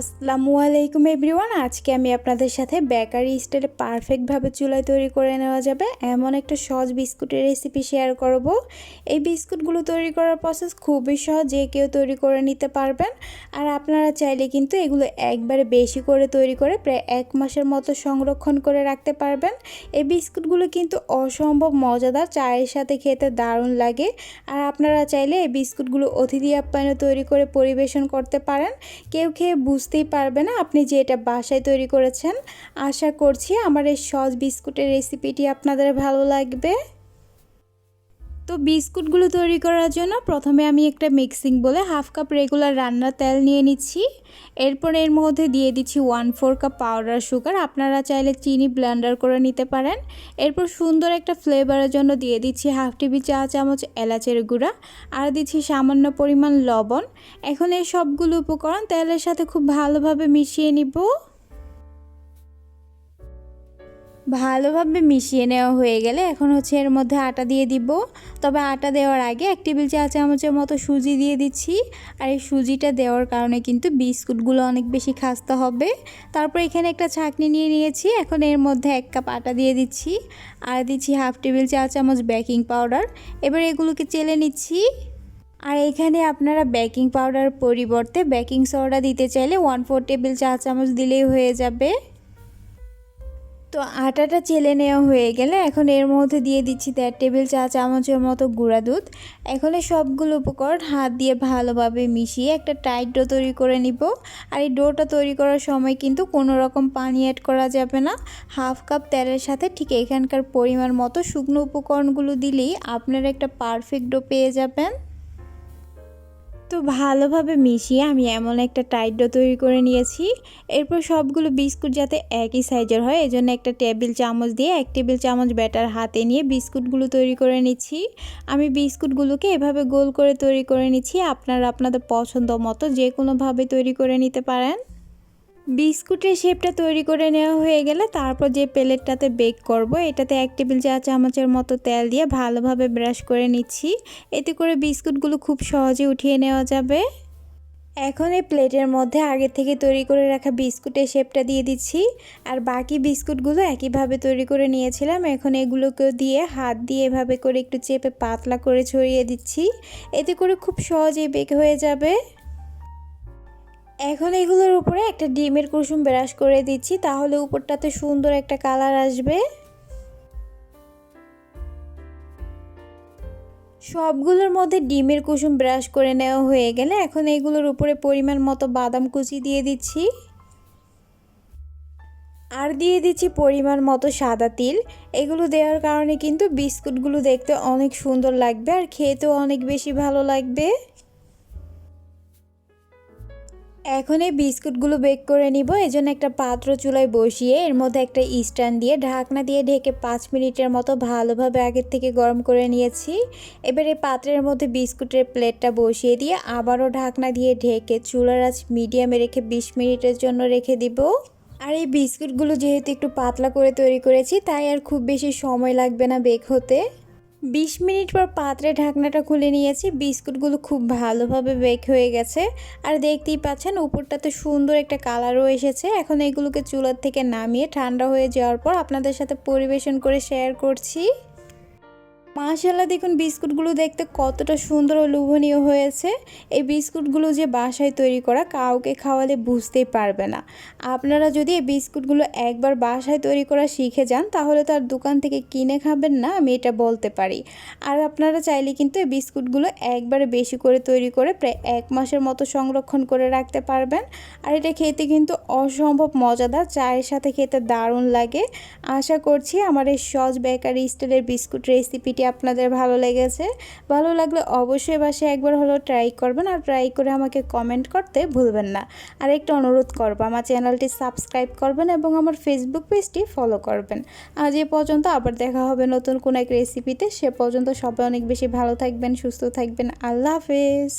আসসালামু আলাইকুম এভরিওয়ান। আজকে আমি আপনাদের সাথে বেকারি স্টাইলে পারফেক্টভাবে চুলায় তৈরি করে নেওয়া যাবে। এমন একটা সহজ বিস্কুটের রেসিপি শেয়ার করব। এই বিস্কুটগুলো তৈরি করার প্রসেস খুবই সহজ, যে কেউ তৈরি করে নিতে পারবেন। আর আপনারা চাইলে কিন্তু এগুলো একবারে বেশি করে তৈরি করে প্রায় এক মাসের মতো সংরক্ষণ করে রাখতে পারবেন। এই বিস্কুটগুলো কিন্তু অসম্ভব মজাদার, চায়ের সাথে খেতে দারুণ লাগে। আর আপনারা চাইলে এই বিস্কুটগুলো অতিথি আপ্যায়নে তৈরি করে পরিবেশন করতে পারেন। কেউ খেয়ে বুঝতেই পারবে না আপনি যে এটা বাসায় তৈরি করেছেন। আশা করছি আমার এই সস বিস্কুটের রেসিপিটি আপনাদের ভালো লাগবে। তো বিস্কুটগুলো তৈরি করার জন্য প্রথমে আমি একটা মিক্সিং বলে হাফ কাপ রেগুলার রান্নার তেল নিয়ে নিচ্ছি। এরপর এর মধ্যে দিয়ে দিচ্ছি one four cup powder sugar. আপনারা চাইলে চিনি ব্লেন্ডার করে নিতে পারেন। এরপর সুন্দর একটা ফ্লেভারের জন্য দিয়ে দিচ্ছি হাফ টিভি চা চামচ এলাচের গুঁড়া। আর দিচ্ছি সামান্য পরিমাণ লবণ। এখন এই সবগুলো উপকরণ তেলের সাথে খুব ভালোভাবে মিশিয়ে নিব। ভালোভাবে মিশিয়ে নেওয়া হয়ে গেলে এখন হচ্ছে এর মধ্যে আটা দিয়ে দিব। তবে আটা দেওয়ার আগে এক টেবিল চা চামচের মতো সুজি দিয়ে দিচ্ছি। আর এই সুজিটা দেওয়ার কারণে কিন্তু বিস্কুটগুলো অনেক বেশি খাস্তা হবে। তারপর এখানে একটা ছাকনি নিয়ে নিয়েছি। এখন এর মধ্যে এক কাপ আটা দিয়ে দিচ্ছি। আর দিচ্ছি হাফ টেবিল চা চামচ বেকিং পাউডার। এবার এগুলোকে চেলে নিচ্ছি। আর এখানে আপনারা বেকিং পাউডার পরিবর্তে বেকিং সোডা দিতে চাইলে ওয়ান ফোর টেবিল চা চামচ দিলেই হয়ে যাবে। তো আটাটা চেলে নেওয়া হয়ে গেলে এখন এর মধ্যে দিয়ে দিচ্ছি দেড় টেবিল চা চামচের মতো গুঁড়া দুধ। এখন সবগুলো উপকরণ হাত দিয়ে ভালোভাবে মিশিয়ে একটা টাইট ডো তৈরি করে নিব। আর এই ডোটা তৈরি করার সময় কিন্তু কোনো রকম পানি অ্যাড করা যাবে না। হাফ কাপ তেলের সাথে ঠিক এখানকার পরিমাণ মতো শুকনো উপকরণগুলো দিলেই আপনারা একটা পারফেক্ট ডো পেয়ে যাবেন। তো ভালোভাবে মিশিয়ে আমি এমন একটা টাইট ডো তৈরি করে নিয়েছি। এরপর সবগুলো বিস্কুট যাতে একই সাইজের হয় এই জন্য একটা টেবিল চামচ দিয়ে এক টেবিল চামচ ব্যাটার হাতে নিয়ে বিস্কুটগুলো তৈরি করে নিচ্ছি। আমি বিস্কুটগুলোকে এভাবে গোল করে তৈরি করে নিচ্ছি, আপনারা আপনাদের পছন্দ মতো যে কোনোভাবে তৈরি করে নিতে পারেন। বিস্কুটের শেপটা তৈরি করে নেওয়া হয়ে গেলে তারপর যে প্লেটটাতে বেক করব, এটাতে এক টেবিল চা চামচের মতো তেল দিয়ে ভালোভাবে ব্রাশ করে নিচ্ছি। এতে করে বিস্কুটগুলো খুব সহজে উঠিয়ে নেওয়া যাবে। এখন এই প্লেটের মধ্যে আগে থেকে তৈরি করে রাখা বিস্কুটের শেপটা দিয়ে দিচ্ছি। আর বাকি বিস্কুটগুলো একইভাবে তৈরি করে নিয়েছিলাম, এখন এগুলোকে দিয়ে হাত দিয়ে এভাবে করে একটু চেপে পাতলা করে ছড়িয়ে দিচ্ছি। এতে করে খুব সহজেই বেক হয়ে যাবে। এখন এগুলোর উপরে একটা ডিমের কুসুম ব্রাশ করে দিচ্ছি, তাহলে উপরটাতে সুন্দর একটা কালার আসবে। সবগুলোর মধ্যে ডিমের কুসুম ব্রাশ করে নেওয়া হয়ে গেলে এখন এগুলোর উপরে পরিমাণ মতো বাদাম কুচি দিয়ে দিচ্ছি। আর দিয়ে দিচ্ছি পরিমাণ মতো সাদা তিল। এগুলো দেওয়ার কারণে কিন্তু বিস্কুটগুলো দেখতে অনেক সুন্দর লাগবে আর খেতেও অনেক বেশি ভালো লাগবে। এখন এই বিস্কুটগুলো বেক করে নিব। এজন্য একটা পাত্র চুলায় বসিয়ে এর মধ্যে একটা স্ট্যান্ড দিয়ে ঢাকনা দিয়ে ঢেকে পাঁচ মিনিটের মতো ভালোভাবে আগের থেকে গরম করে নিয়েছি। এবার এই পাত্রের মধ্যে বিস্কুটের প্লেটটা বসিয়ে দিয়ে আবারও ঢাকনা দিয়ে ঢেকে চুলার আঁচ মিডিয়ামে রেখে বিশ মিনিটের জন্য রেখে দিব। আর এই বিস্কুটগুলো যেহেতু একটু পাতলা করে তৈরি করেছি, তাই আর খুব বেশি সময় লাগবে না বেক হতে। বিশ মিনিট পর পাত্রে ঢাকনাটা খুলে নিয়েছি। বিস্কুটগুলো খুব ভালোভাবে বেক হয়ে গেছে। আর দেখতেই পাচ্ছেন, উপরটাতে সুন্দর একটা কালারও এসেছে। এখন এগুলোকে চুলার থেকে নামিয়ে ঠান্ডা হয়ে যাওয়ার পর আপনাদের সাথে পরিবেশন করে শেয়ার করছি। মাশাল্লাহ দেখুন বিস্কুটগুলো দেখতে কতটা সুন্দর ও লোভনীয় হয়েছে। এই বিস্কুটগুলো যে বাসায় তৈরি করা, কাউকে খাওয়ালে বুঝতেই পারবে না। আপনারা যদি এই বিস্কুটগুলো একবার বাসায় তৈরি করা শিখে যান, তাহলে তার দোকান থেকে কিনে খাবেন না, আমি এটা বলতে পারি। আর আপনারা চাইলে কিন্তু এই বিস্কুটগুলো একবারে বেশি করে তৈরি করে প্রায় এক মাসের মতো সংরক্ষণ করে রাখতে পারবেন। আর এটা খেতে কিন্তু অসম্ভব মজাদার, চায়ের সাথে খেতে দারুণ লাগে। আশা করছি আমার এই সজ বেকারি স্টাইলের বিস্কুট রেসিপিটি আপনাদের ভালো লেগেছে, ভালো লাগলে অবশ্যই বাসে একবার হলো ট্রাই করবেন আর ট্রাই করে আমাকে কমেন্ট করতে ভুলবেন না। আর একটা অনুরোধ করব, আমার চ্যানেলটি সাবস্ক্রাইব করবেন এবং আমার ফেসবুক পেজটি ফলো করবেন। আজ এ পর্যন্ত, আবার দেখা হবে নতুন কোনো এক রেসিপিতে সে পর্যন্ত সবাই অনেক বেশি ভালো থাকবেন, সুস্থ থাকবেন। আল্লাহ হাফেজ।